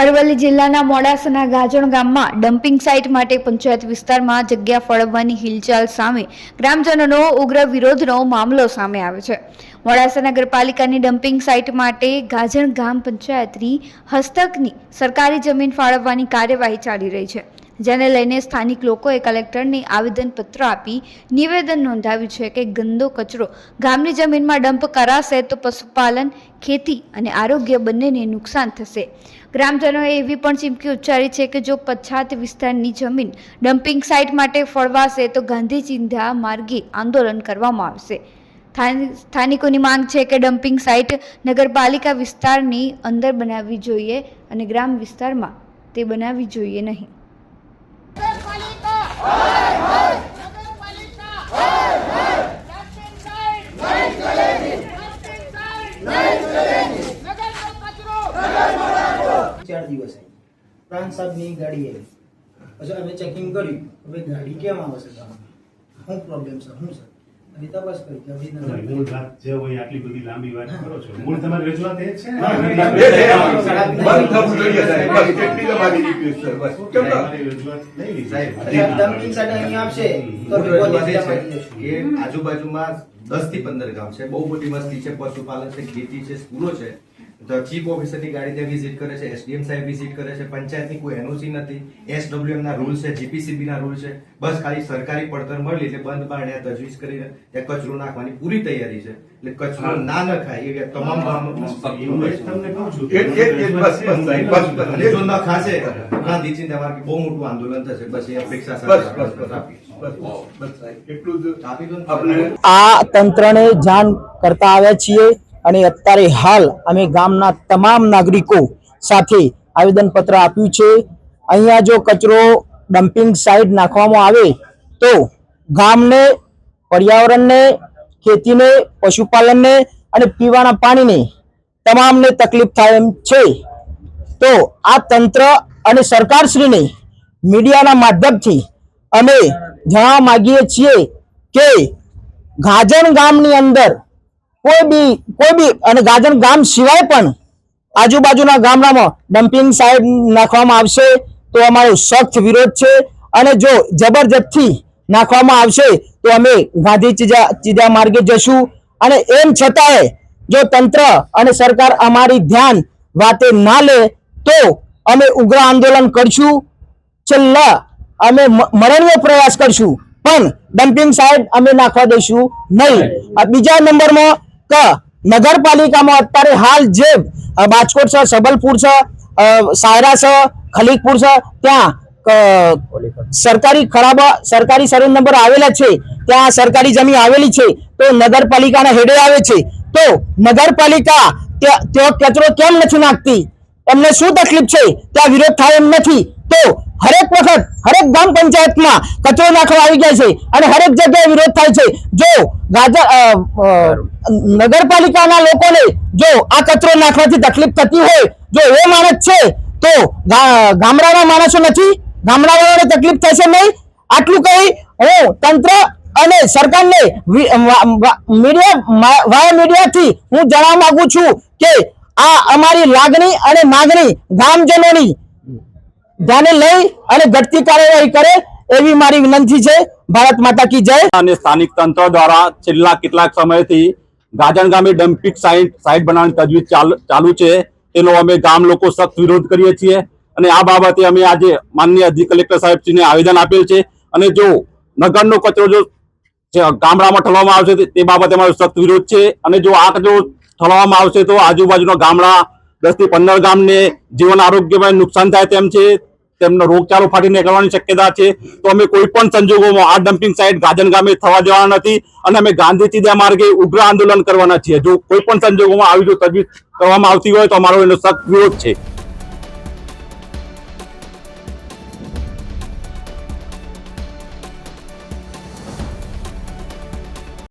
અરવલ્લી જિલ્લાના મોડાસાના ગાજણ ગામમાં dumping site માટે પંચાયત વિસ્તારમાં જગ્યા ફળવવાની હિલચાલ સામે ગ્રામજનોનો ઉગ્ર વિરોધનો મામલો સામે આવ્યો છે. મોડાસા નગરપાલિકાની ડમ્પિંગ સાઇટ માટે ગાજણ ગામ પંચાયતની હસ્તકની સરકારી જમીન ફાળવવાની કાર્યવાહી ચાલી રહી છે. જેને લઈને સ્થાનિક લોકોએ કલેક્ટરને આવેદનપત્ર આપી નિવેદન નોંધાવ્યું છે કે ગંદો કચરો ગામની જમીનમાં ડમ્પ કરાશે તો પશુપાલન, ખેતી અને આરોગ્ય બંનેને નુકસાન થશે. ગ્રામજનોએ એવી પણ ચીમકી ઉચ્ચારી છે કે જો પછાત વિસ્તારની જમીન ડમ્પિંગ સાઇટ માટે ફળવાશે તો ગાંધી ચિંધ્યા માર્ગે આંદોલન કરવામાં આવશે. સ્થાનિકોની માંગ છે કે ડમ્પિંગ સાઇટ નગરપાલિકા વિસ્તારની અંદર બનાવવી જોઈએ અને ગ્રામ વિસ્તારમાં તે બનાવવી જોઈએ નહીં નગરપાલિકા નગરપાલિકા ડસ્ટબિન સાઈડ ડસ્ટબિન સાઈડ નગરનો કચરો ચાર દિવસ આવી પ્રાંત સાહેબની ગાડી આવી. પછી અમે ચેકિંગ કર્યું. હવે ગાડી કેમ આવશે ગામમાં? શું પ્રોબ્લેમ છે? શું છે? અમે તપાસ કરી કે હવે મૂળ વાત જે હોય આટલી બધી લાંબી વાત કરો છો. મૂળ તમારી રજૂઆત એ છે બંધ થવું જોઈએ સાહેબ. બસ એટલી જ રિક્વેસ્ટ છે. બસ કેમ રજૂઆત લઈ સાહેબ, એટલે ડમ્પિંગ અહીં આવશે તો મોટી અમે રજૂઆત એ જગ્યા છે માગી કે આજુબાજુમાં દસથી પંદર ગામ છે. બહુ મોટી વસ્તી છે. પશુપાલન છે ખેતી છે સ્કૂલો છે. તો ચીફ ઓફિસરની ગાડી ત્યાં વિઝિટ કરે છે એસડીએમ સાહેબ વિઝિટ કરે છે પંચાયતની કોઈ એનઓસી નથી. એસડબ્લ્યુએમ ના રૂલ છે જીપીસીબી ના રૂલ છે. બસ ખાલી સરકારી પડતર મળી એટલે બંધ બારણે તજવીજ કરીને ત્યાં કચરો નાખવાની પૂરી તૈયારી છે. એટલે કચરો ના નખાય એ તમામ તમને ખાશે ગાંધીજી તમારે બહુ મોટું આંદોલન થશે બસ એ અપેક્ષા આ તંત્રને જાણ કરતા આવ્યા છીએ. અને અત્યારે હાલ અમે ગામના તમામ નાગરિકો સાથે આવેદનપત્ર આપ્યું છે. અહીંયા જો કચરો ડમ્પિંગ સાઇટ નાખવામાં આવે તો ગામને, પર્યાવરણને, ખેતીને, પશુપાલનને અને પીવાના પાણીને તમામને તકલીફ થાય એમ છે. તો આ તંત્ર અને સરકારશ્રીને મીડિયાના માધ્યમથી અમે જણાવવા માંગીએ છીએ કે ગાજણ ગામની અંદર કોઈ બી કોઈ બી, અને ગાજન ગામ સિવાય પણ આજુબાજુના ગામડામાં ડમ્પિંગ સાઇટ નાખવામાં આવશે તો અમારો સખ્ત વિરોધ છે. અને જો જબરજસ્તી નાખવામાં આવશે તો અમે ગાંધી ચીજા ચીજા માર્ગે જશું. અને એમ છતાંય જો તંત્ર અને સરકાર અમારી ધ્યાન વાતે ના લે તો અમે ઉગ્ર આંદોલન કરશું. છેલ્લા અમે મરણનો પ્રયાસ કરશું. પણ ડમ્પિંગ સાઇટ અમે નાખવા દઈશું નહીં. બીજા નંબરમાં કે, નગરપાલિકામાં અત્યારે હાલ જે બાજકોટ છે, સબલપુર છે સાયરા છે ખલીકપુર છે, ત્યાં સરકારી ખરાબ, સરકારી સર્વે નંબર આવેલા છે, ત્યાં સરકારી જમીન આવેલી છે, તો નગરપાલિકાના હેડે આવે છે. તો નગરપાલિકા ત્યાં કચરો કેમ નથી નાખતી? એમને શું તકલીફ છે? ત્યાં વિરોધ થાય એમ નથી. તો હરેક વખત, હરેક ગ્રામ પંચાયતમાં કચરો નાખવા આવી ગયા છે અને હરેક જગ્યાએ વિરોધ થાય છે. જો નગરપાલિકાના લોકોને જો આ કચરો નાખવાથી તકલીફ થતી હોય, જો એ માણસ છે, તો ગામડાના માણસો નથી, ગામડાવાળાને તકલીફ થશે નહીં. આટલું કહી હું તંત્ર અને સરકારને મીડિયા વાયા મીડિયાથી હું જણાવવા માંગુ છું કે આ અમારી લાગણી અને માગણી ગામજનોની ધ્યાને લઈ અને ઘટતી કાર્યવાહી કરે એવી મારી વિનંતી છે. ભારત માતા કી જય. અને સ્થાનિક તંત્ર દ્વારા છેલ્લા કેટલાક સમયથી ગાજણ ગામે ડમ્પિંગ સાઇટ સાઇટ બનાવવાની તજવીજ ચાલ- છે. તેનો અમે ગામ લોકો સખ્ત વિરોધ કરીએ છીએ. અને આ બાબતે અમે આજે માનનીય અધિક કલેક્ટર સાહેબશ્રીને આવેદન આપેલ છે. અને જો નગરનો કચરો જો ગામડામાં ઠલવામાં આવશે તે- બાબતે અમારો સખ્ત વિરોધ છે. અને જો આ કચરો ઠલવામાં આવશે તો આજુબાજુના ગામડા દસથી પંદર ગામને જીવન આરોગ્યમાં નુકસાન થાય તેમ છે. તેમનો રોગચાળો ફાટી નીકળવાની શક્યતા છે. તો અમે કોઈ પણ સંજોગોમાં આ ડમ્પિંગ સાઇટ ગાજન ગામે થવા દેવાના નથી અને અમે ગાંધી ચીધા માર્ગે ઉગ્ર આંદોલન કરવાના છીએ. જો કોઈ પણ સંજોગોમાં આવી જો તજવીજ કરવામાં આવતી હોય તો અમારો એનો સખ્ત વિરોધ છે.